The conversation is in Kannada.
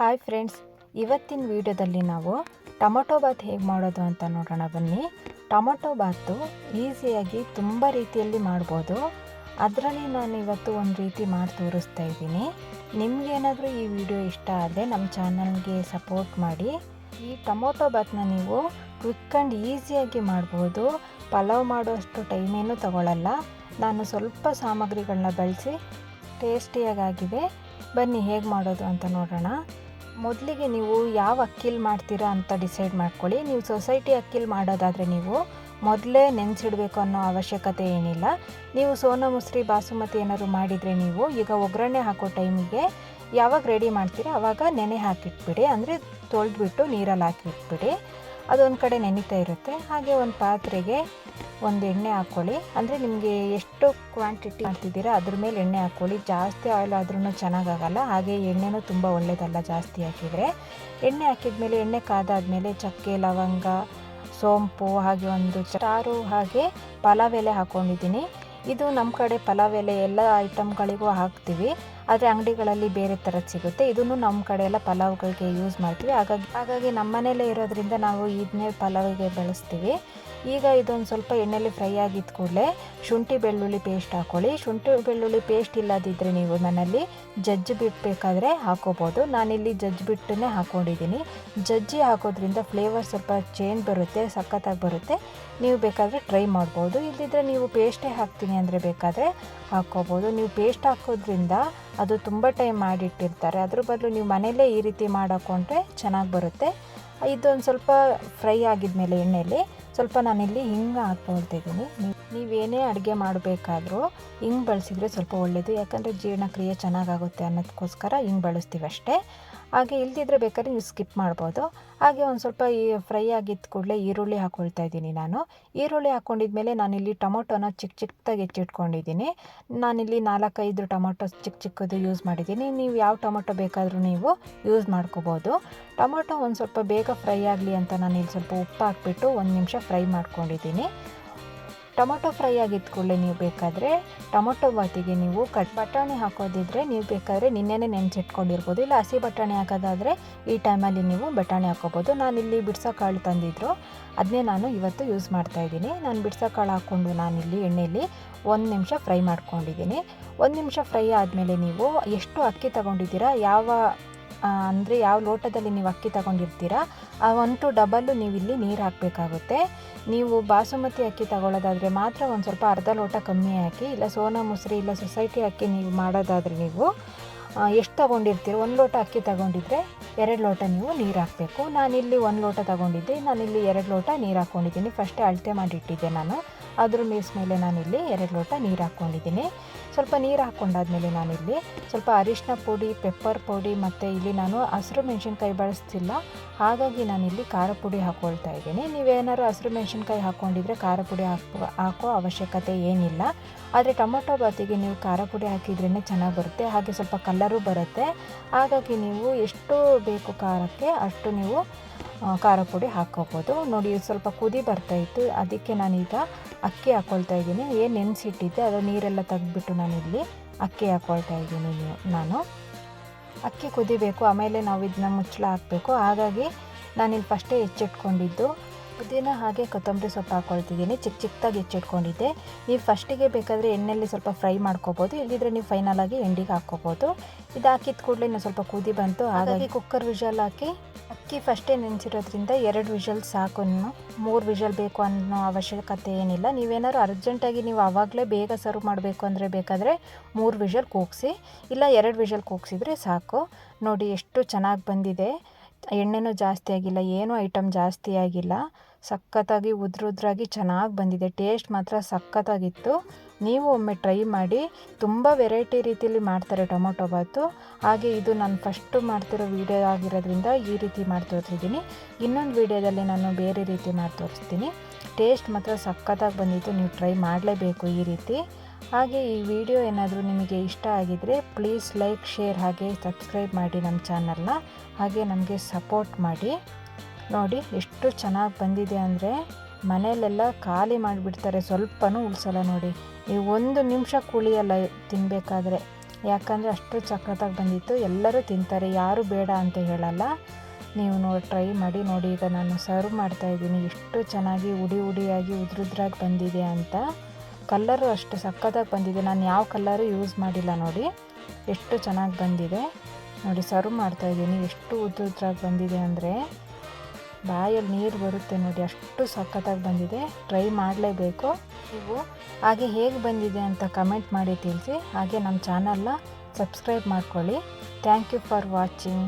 ಹಾಯ್ ಫ್ರೆಂಡ್ಸ್ ಇವತ್ತಿನ ವಿಡಿಯೋದಲ್ಲಿ ನಾವು ಟೊಮೊಟೊ ಬಾತ್ ಹೇಗೆ ಮಾಡೋದು ಅಂತ ನೋಡೋಣ ಬನ್ನಿ. ಟೊಮೊಟೊ ಬಾತು ಈಸಿಯಾಗಿ ತುಂಬ ರೀತಿಯಲ್ಲಿ ಮಾಡ್ಬೋದು. ಅದರಲ್ಲಿ ನಾನು ಇವತ್ತು ಒಂದು ರೀತಿ ಮಾಡಿ ತೋರಿಸ್ತಾ ಇದ್ದೀನಿ. ನಿಮಗೇನಾದರೂ ಈ ವಿಡಿಯೋ ಇಷ್ಟ ಆದರೆ ನಮ್ಮ ಚಾನಲ್ಗೆ ಸಪೋರ್ಟ್ ಮಾಡಿ. ಈ ಟೊಮೊಟೊ ಬಾತ್ನ ನೀವು ಕ್ವಿಕ್ ಆ್ಯಂಡ್ ಈಸಿಯಾಗಿ ಮಾಡ್ಬೋದು. ಪಲಾವ್ ಮಾಡೋಷ್ಟು ಟೈಮೇನು ತಗೊಳ್ಳಲ್ಲ ನಾನು ಸ್ವಲ್ಪ ಸಾಮಗ್ರಿಗಳನ್ನ ಬಳಸಿ ಟೇಸ್ಟಿಯಾಗಾಗಿದೆ ಬನ್ನಿ ಹೇಗೆ ಮಾಡೋದು ಅಂತ ನೋಡೋಣ. ಮೊದಲಿಗೆ ನೀವು ಯಾವ ಅಕ್ಕಿಲಿ ಮಾಡ್ತೀರಾ ಅಂತ ಡಿಸೈಡ್ ಮಾಡ್ಕೊಳ್ಳಿ. ನೀವು ಸೊಸೈಟಿ ಅಕ್ಕಿಲಿ ಮಾಡೋದಾದರೆ ನೀವು ಮೊದಲೇ ನೆನೆಸಿಡಬೇಕು ಅನ್ನೋ ಅವಶ್ಯಕತೆ ಏನಿಲ್ಲ. ನೀವು ಸೋನಾ ಮುಸ್ರಿ, ಬಾಸುಮತಿ ಏನಾದ್ರು ಮಾಡಿದರೆ ನೀವು ಈಗ ಒಗ್ಗರಣೆ ಹಾಕೋ ಟೈಮಿಗೆ ಯಾವಾಗ ರೆಡಿ ಮಾಡ್ತೀರಾ? ಆವಾಗ ನೆನೆ ಹಾಕಿಟ್ಬಿಡಿ. ಅಂದರೆ ತೊಳೆದ್ಬಿಟ್ಟು ನೀರಲ್ಲಿ ಹಾಕಿಟ್ಬಿಡಿ. ಅದೊಂದು ಕಡೆ ನೆನೀತಾ ಇರುತ್ತೆ. ಹಾಗೆ ಒಂದು ಪಾತ್ರೆಗೆ ಒಂದು ಎಣ್ಣೆ ಹಾಕ್ಕೊಳ್ಳಿ ಅಂದರೆ ನಿಮಗೆ ಎಷ್ಟು ಕ್ವಾಂಟಿಟಿ ಮಾಡ್ತಿದ್ದೀರಾ, ಅದ್ರ ಮೇಲೆ ಎಣ್ಣೆ ಹಾಕ್ಕೊಳ್ಳಿ ಜಾಸ್ತಿ ಆಯಿಲ್ ಆದ್ರೂ ಚೆನ್ನಾಗಾಗಲ್ಲ. ಹಾಗೆ ಎಣ್ಣೆನೂ ತುಂಬ ಒಳ್ಳೆಯದಲ್ಲ ಜಾಸ್ತಿ ಹಾಕಿದರೆ. ಎಣ್ಣೆ ಹಾಕಿದ ಮೇಲೆ ಎಣ್ಣೆ ಕಾದಾದ್ಮೇಲೆ ಚಕ್ಕೆ, ಲವಂಗ, ಸೋಂಪು, ಹಾಗೆ ಒಂದು ಚಾರು ಹಾಗೆ ಪಲಾವ್ ಎಲೆ ಹಾಕ್ಕೊಂಡಿದ್ದೀನಿ ಇದು ನಮ್ಮ ಕಡೆ ಪಲಾವ್ ಎಲೆ ಎಲ್ಲ ಐಟಮ್ಗಳಿಗೂ ಹಾಕ್ತೀವಿ. ಆದರೆ ಅಂಗಡಿಗಳಲ್ಲಿ ಬೇರೆ ಥರ ಸಿಗುತ್ತೆ. ಇದನ್ನು ನಮ್ಮ ಕಡೆ ಎಲ್ಲ ಪಲಾವ್ಗಳಿಗೆ ಯೂಸ್ ಮಾಡ್ತೀವಿ. ಹಾಗಾಗಿ ಹಾಗಾಗಿ ನಮ್ಮ ಮನೇಲೇ ಇರೋದ್ರಿಂದ ನಾವು ಇದನ್ನೇ ಪಲಾವಿಗೆ ಬಳಸ್ತೀವಿ. ಈಗ ಇದೊಂದು ಸ್ವಲ್ಪ ಎಣ್ಣೆಲಿ ಫ್ರೈ ಆಗಿದ್ದ ಕೂಡಲೇ ಶುಂಠಿ ಬೆಳ್ಳುಳ್ಳಿ ಪೇಸ್ಟ್ ಹಾಕ್ಕೊಳ್ಳಿ ಶುಂಠಿ ಬೆಳ್ಳುಳ್ಳಿ ಪೇಸ್ಟ್ ಇಲ್ಲದಿದ್ದರೆ ನೀವು ಮನೆಯಲ್ಲಿ ಜಜ್ಜಿ ಬಿಟ್ಟಬೇಕಾದ್ರೆ ಹಾಕೋಬೋದು. ನಾನಿಲ್ಲಿ ಜಜ್ಜಿ ಬಿಟ್ಟನ್ನೇ ಹಾಕ್ಕೊಂಡಿದ್ದೀನಿ ಜಜ್ಜಿ ಹಾಕೋದ್ರಿಂದ ಫ್ಲೇವರ್ ಸ್ವಲ್ಪ ಚೇಂಜ್ ಬರುತ್ತೆ, ಸಖತ್ತಾಗಿ ಬರುತ್ತೆ. ನೀವು ಬೇಕಾದರೆ ಟ್ರೈ ಮಾಡ್ಬೋದು. ಇಲ್ಲದಿದ್ದರೆ ನೀವು ಪೇಸ್ಟೇ ಹಾಕ್ತೀನಿ ಅಂದರೆ ಬೇಕಾದರೆ ಹಾಕ್ಕೋಬೋದು ನೀವು ಪೇಸ್ಟ್ ಹಾಕೋದ್ರಿಂದ ಅದು ತುಂಬ ಟೈಮ್ ಮಾಡಿಟ್ಟಿರ್ತಾರೆ. ಅದ್ರ ಬದಲು ನೀವು ಮನೆಯಲ್ಲೇ ಈ ರೀತಿ ಮಾಡಾಕೊಂಡ್ರೆ ಚೆನ್ನಾಗಿ ಬರುತ್ತೆ. ಇದೊಂದು ಸ್ವಲ್ಪ ಫ್ರೈ ಆಗಿದ್ಮೇಲೆ ಎಣ್ಣೆಯಲ್ಲಿ ಸ್ವಲ್ಪ ನಾನಿಲ್ಲಿ ಹಿಂಗೆ ಹಾಕ್ಕೊಳ್ತಿದ್ದೀನಿ. ನೀವು ನೀವೇನೇ ಅಡುಗೆ ಮಾಡಬೇಕಾದ್ರೂ ಹಿಂಗೆ ಬಳಸಿದರೆ ಸ್ವಲ್ಪ ಒಳ್ಳೆಯದು ಯಾಕಂದರೆ ಜೀರ್ಣಕ್ರಿಯೆ ಚೆನ್ನಾಗಾಗುತ್ತೆ ಅನ್ನೋದಕ್ಕೋಸ್ಕರ ಹಿಂಗೆ ಬಳಸ್ತೀವಿ ಅಷ್ಟೇ ಹಾಗೆ ಇಲ್ದಿದ್ರೆ ಬೇಕಾದ್ರೆ ನೀವು ಸ್ಕಿಪ್ ಮಾಡ್ಬೋದು. ಹಾಗೆ ಒಂದು ಸ್ವಲ್ಪ ಈ ಫ್ರೈ ಆಗಿದ್ದ ಕೂಡಲೇ ಈರುಳ್ಳಿ ಹಾಕ್ಕೊಳ್ತಾ ಇದ್ದೀನಿ ನಾನು. ಈರುಳ್ಳಿ ಹಾಕ್ಕೊಂಡಿದ್ಮೇಲೆ ನಾನಿಲ್ಲಿ ಟೊಮೊಟೊನ ಚಿಕ್ಕ ಚಿಕ್ಕದಾಗಿ ಹೆಚ್ಚಿಟ್ಕೊಂಡಿದ್ದೀನಿ. ನಾನಿಲ್ಲಿ ನಾಲ್ಕೈದು ಟೊಮೊಟೊ ಚಿಕ್ಕ ಚಿಕ್ಕದು ಯೂಸ್ ಮಾಡಿದ್ದೀನಿ. ನೀವು ಯಾವ ಟೊಮೊಟೊ ಬೇಕಾದರೂ ನೀವು ಯೂಸ್ ಮಾಡ್ಕೋಬೋದು. ಟೊಮೊಟೊ ಒಂದು ಸ್ವಲ್ಪ ಬೇಗ ಫ್ರೈ ಆಗಲಿ ಅಂತ ನಾನು ಇಲ್ಲಿ ಸ್ವಲ್ಪ ಉಪ್ಪು ಹಾಕ್ಬಿಟ್ಟು ಒಂದು ನಿಮಿಷ ಫ್ರೈ ಮಾಡ್ಕೊಂಡಿದ್ದೀನಿ. ಟೊಮೊಟೊ ಫ್ರೈ ಕೂಡಲೇ ನೀವು ಬೇಕಾದರೆ. ಟೊಮೊಟೊ ಬಾತಿಗೆ ನೀವು ಕಟ್ ಬಟಾಣಿ ಹಾಕೋದಿದ್ರೆ ನೀವು ಬೇಕಾದರೆ ನಿನ್ನೆನೇ ನೆನೆಸಿಟ್ಕೊಂಡಿರ್ಬೋದು. ಇಲ್ಲ, ಹಸಿ ಬಟಾಣಿ ಹಾಕೋದಾದರೆ ಈ ಟೈಮಲ್ಲಿ ನೀವು ಬಟಾಣಿ ಹಾಕೋಬೋದು. ನಾನಿಲ್ಲಿ ಬಿಡ್ಸೋ ಕಾಳು ತಂದಿದ್ರು. ಅದನ್ನೇ ನಾನು ಇವತ್ತು ಯೂಸ್ ಮಾಡ್ತಾಯಿದ್ದೀನಿ ನಾನು ಬಿಡ್ಸೋ ಕಾಳು ಹಾಕ್ಕೊಂಡು ನಾನಿಲ್ಲಿ ಎಣ್ಣೆಯಲ್ಲಿ ಒಂದು ನಿಮಿಷ ಫ್ರೈ ಮಾಡ್ಕೊಂಡಿದ್ದೀನಿ. ಒಂದು ನಿಮಿಷ ಫ್ರೈ ಆದಮೇಲೆ ನೀವು ಎಷ್ಟು ಅಕ್ಕಿ ತಗೊಂಡಿದ್ದೀರಾ, ಯಾವ ಅಂದರೆ ಯಾವ ಲೋಟದಲ್ಲಿ ನೀವು ಅಕ್ಕಿ ತಗೊಂಡಿರ್ತೀರಾ, ಆ ಒನ್ ಟು ಡಬಲ್ಲು ನೀವು ಇಲ್ಲಿ ನೀರು ಹಾಕಬೇಕಾಗುತ್ತೆ. ನೀವು ಬಾಸುಮತಿ ಅಕ್ಕಿ ತಗೊಳ್ಳೋದಾದರೆ ಮಾತ್ರ ಒಂದು ಸ್ವಲ್ಪ ಅರ್ಧ ಲೋಟ ಕಮ್ಮಿ ಹಾಕಿ, ಇಲ್ಲ ಸೋನಾ ಮುಸ್ರಿ, ಇಲ್ಲ ಸೊಸೈಟಿ ಅಕ್ಕಿ ನೀವು ಮಾಡೋದಾದರೆ ನೀವು ಎಷ್ಟು ತೊಗೊಂಡಿರ್ತೀರೋ? ಒಂದು ಲೋಟ ಅಕ್ಕಿ ತಗೊಂಡಿದ್ರೆ ಎರಡು ಲೋಟ ನೀವು ನೀರು ಹಾಕಬೇಕು. ನಾನಿಲ್ಲಿ ಒಂದು ಲೋಟ ತಗೊಂಡಿದ್ದೆ, ನಾನಿಲ್ಲಿ ಎರಡು ಲೋಟ ನೀರು ಹಾಕ್ಕೊಂಡಿದ್ದೀನಿ ಫಸ್ಟೇ ಅಳತೆ ಮಾಡಿಟ್ಟಿದ್ದೆ ನಾನು. ಅದ್ರ ಮೀಸ್ ಮೇಲೆ ನಾನಿಲ್ಲಿ ಎರಡು ಲೋಟ ನೀರು ಹಾಕ್ಕೊಂಡಿದ್ದೀನಿ. ಸ್ವಲ್ಪ ನೀರು ಹಾಕ್ಕೊಂಡಾದ್ಮೇಲೆ ನಾನಿಲ್ಲಿ ಸ್ವಲ್ಪ ಅರಿಶಿನ ಪುಡಿ ಪೆಪ್ಪರ್ ಪುಡಿ ಮತ್ತು ಇಲ್ಲಿ ನಾನು ಹಸಿರು ಮೆಣಸಿನ್ಕಾಯಿ ಬಳಸ್ತಿಲ್ಲ. ಹಾಗಾಗಿ ನಾನಿಲ್ಲಿ ಖಾರ ಪುಡಿ ಹಾಕ್ಕೊಳ್ತಾ ಇದ್ದೀನಿ. ನೀವೇನಾದ್ರು ಹಸಿರು ಮೆಣಸಿನ್ಕಾಯಿ ಹಾಕ್ಕೊಂಡಿದ್ರೆ ಖಾರ ಪುಡಿ ಹಾಕೋ ಹಾಕೋ ಅವಶ್ಯಕತೆ ಏನಿಲ್ಲ. ಆದರೆ ಟೊಮೊಟೊ ಬಾತಿಗೆ ನೀವು ಖಾರ ಪುಡಿ ಹಾಕಿದ್ರೇ ಚೆನ್ನಾಗಿ ಬರುತ್ತೆ. ಹಾಗೆ ಸ್ವಲ್ಪ ಕಲ್ಲರು ಬರುತ್ತೆ. ಹಾಗಾಗಿ ನೀವು ಎಷ್ಟು ಬೇಕು ಖಾರಕ್ಕೆ ಅಷ್ಟು ನೀವು ಖಾರ ಪುಡಿ ಹಾಕ್ಕೋಬೋದು. ನೋಡಿ ಸ್ವಲ್ಪ ಕುದಿ ಬರ್ತಾಯಿತ್ತು ಅದಕ್ಕೆ ನಾನೀಗ ಅಕ್ಕಿ ಹಾಕ್ಕೊಳ್ತಾ ಇದ್ದೀನಿ. ಏನು ನೆನೆಸಿಟ್ಟಿದ್ದೆ, ಅದು ನೀರೆಲ್ಲ ತೆಗೆದ್ಬಿಟ್ಟು ನಾನಿಲ್ಲಿ ಅಕ್ಕಿ ಹಾಕ್ಕೊಳ್ತಾ ಇದ್ದೀನಿ ನಾನು. ಅಕ್ಕಿ ಕುದಿಬೇಕು, ಆಮೇಲೆ ನಾವು ಇದನ್ನ ಮುಚ್ಚಳ ಹಾಕಬೇಕು. ಹಾಗಾಗಿ ನಾನಿಲ್ಲಿ ಫಸ್ಟೇ ಹೆಚ್ಚಿಟ್ಕೊಂಡಿದ್ದು ಪುದೀನ ಹಾಗೆ ಕೊತ್ತಂಬರಿ ಸೊಪ್ಪು ಹಾಕ್ಕೊಳ್ತಿದ್ದೀನಿ ಚಿಕ್ಕ ಚಿಕ್ಕದಾಗಿ ಹೆಚ್ಚಿಟ್ಕೊಂಡಿದ್ದೆ. ನೀವು ಫಸ್ಟಿಗೆ ಬೇಕಾದರೆ ಎಣ್ಣೆಯಲ್ಲಿ ಸ್ವಲ್ಪ ಫ್ರೈ ಮಾಡ್ಕೋಬೋದು. ಇಲ್ಲದಿದ್ರೆ ನೀವು ಫೈನಲಾಗಿ ಎಂಡಿಗೆ ಹಾಕ್ಕೋಬೋದು. ಇದು ಹಾಕಿದ ಕೂಡಲೇ ಸ್ವಲ್ಪ ಕುದಿ ಬಂತು. ಹಾಗಾಗಿ ಕುಕ್ಕರ್ ವಿಜಲ್ ಹಾಕಿ ಅಕ್ಕಿ ಫಸ್ಟೇ ನೆನೆಸಿರೋದ್ರಿಂದ ಎರಡು ವಿಜಲ್ ಸಾಕು ಮೂರು ವಿಜಲ್ ಬೇಕು ಅನ್ನೋ ಅವಶ್ಯಕತೆ ಏನಿಲ್ಲ. ನೀವೇನಾದ್ರು ಅರ್ಜೆಂಟಾಗಿ ನೀವು ಆವಾಗಲೇ ಬೇಗ ಸರ್ವ್ ಮಾಡಬೇಕು ಅಂದರೆ ಬೇಕಾದರೆ ಮೂರು ವಿಜಲ್ ಕೂಗಿಸಿ. ಇಲ್ಲ ಎರಡು ವಿಜಲ್ ಕೂಗಿಸಿದ್ರೆ ಸಾಕು. ನೋಡಿ ಎಷ್ಟು ಚೆನ್ನಾಗಿ ಬಂದಿದೆ. ಎಣ್ಣೆನೂ ಜಾಸ್ತಿ ಆಗಿಲ್ಲ ಏನೂ ಐಟಮ್ ಜಾಸ್ತಿ ಆಗಿಲ್ಲ. ಸಖತ್ತಾಗಿ ಉದ್ರುದ್ರಾಗಿ ಚೆನ್ನಾಗಿ ಬಂದಿದೆ. ಟೇಸ್ಟ್ ಮಾತ್ರ ಸಖತ್ತಾಗಿತ್ತು. ನೀವು ಒಮ್ಮೆ ಟ್ರೈ ಮಾಡಿ. ತುಂಬ ವೆರೈಟಿ ರೀತಿಯಲ್ಲಿ ಮಾಡ್ತಾರೆ ಟೊಮೊಟೊ ಬಾತು. ಹಾಗೆ ಇದು ನಾನು ಫಸ್ಟು ಮಾಡ್ತಿರೋ ವೀಡಿಯೋ ಆಗಿರೋದ್ರಿಂದ ಈ ರೀತಿ ಮಾಡಿ ತೋರಿಸಿದ್ದೀನಿ ಇನ್ನೊಂದು ವೀಡಿಯೋದಲ್ಲಿ ನಾನು ಬೇರೆ ರೀತಿ ಮಾಡಿ ತೋರಿಸ್ತೀನಿ ಟೇಸ್ಟ್ ಮಾತ್ರ ಸಖತ್ತಾಗಿ ಬಂದಿತ್ತು. ನೀವು ಟ್ರೈ ಮಾಡಲೇಬೇಕು ಈ ರೀತಿ. ಹಾಗೆ ಈ ವಿಡಿಯೋ ಏನಾದರೂ ನಿಮಗೆ ಇಷ್ಟ ಆಗಿದರೆ ಪ್ಲೀಸ್ ಲೈಕ್, ಶೇರ್ ಹಾಗೆ ಸಬ್ಸ್ಕ್ರೈಬ್ ಮಾಡಿ ನಮ್ಮ ಚಾನಲ್ನ. ಹಾಗೆ ನಮಗೆ ಸಪೋರ್ಟ್ ಮಾಡಿ. ನೋಡಿ ಎಷ್ಟು ಚೆನ್ನಾಗಿ ಬಂದಿದೆ ಅಂದರೆ ಮನೆಯಲ್ಲೆಲ್ಲ ಖಾಲಿ ಮಾಡಿಬಿಡ್ತಾರೆ, ಸ್ವಲ್ಪನೂ ಉಳಿಸಲ್ಲ ನೋಡಿ. ಈ ಒಂದು ನಿಮಿಷ ಕುಳಿಯಲ್ಲ ತಿನ್ನಬೇಕಾದ್ರೆ ಯಾಕಂದರೆ ಅಷ್ಟು ಸಕ್ಕತ್ತಾಗಿ ಬಂದಿತ್ತು. ಎಲ್ಲರೂ ತಿಂತಾರೆ, ಯಾರು ಬೇಡ ಅಂತ ಹೇಳಲ್ಲ. ನೀವು ನೋಡಿ ಟ್ರೈ ಮಾಡಿ ನೋಡಿ, ಈಗ ನಾನು ಸರ್ವ್ ಮಾಡ್ತಾಯಿದ್ದೀನಿ ಎಷ್ಟು ಚೆನ್ನಾಗಿ ಉಡಿ ಉಡಿಯಾಗಿ ಉದ್ರುದ್ರಾಗಿ ಬಂದಿದೆ ಅಂತ. ಕಲ್ಲರು ಅಷ್ಟು ಸಕ್ಕತ್ತಾಗಿ ಬಂದಿದೆ. ನಾನು ಯಾವ ಕಲ್ಲರು ಯೂಸ್ ಮಾಡಿಲ್ಲ ನೋಡಿ. ಎಷ್ಟು ಚೆನ್ನಾಗಿ ಬಂದಿದೆ. ನೋಡಿ, ಸರ್ವ್ ಮಾಡ್ತಾಯಿದ್ದೀನಿ ಎಷ್ಟು ಉದ್ರುದ್ರಾಗಿ ಬಂದಿದೆ ಅಂದರೆ ಬಾಯಲ್ಲಿ ನೀರು ಬರುತ್ತೆ ನೋಡಿ, ಅಷ್ಟು ಸಖತ್ತಾಗಿ ಬಂದಿದೆ. ಟ್ರೈ ಮಾಡಲೇಬೇಕು ನೀವು. ಹಾಗೆ ಹೇಗೆ ಬಂದಿದೆ ಅಂತ ಕಮೆಂಟ್ ಮಾಡಿ ತಿಳಿಸಿ. ಹಾಗೆ ನಮ್ಮ ಚಾನಲ್ನ ಸಬ್ಸ್ಕ್ರೈಬ್ ಮಾಡ್ಕೊಳ್ಳಿ. Thank you for watching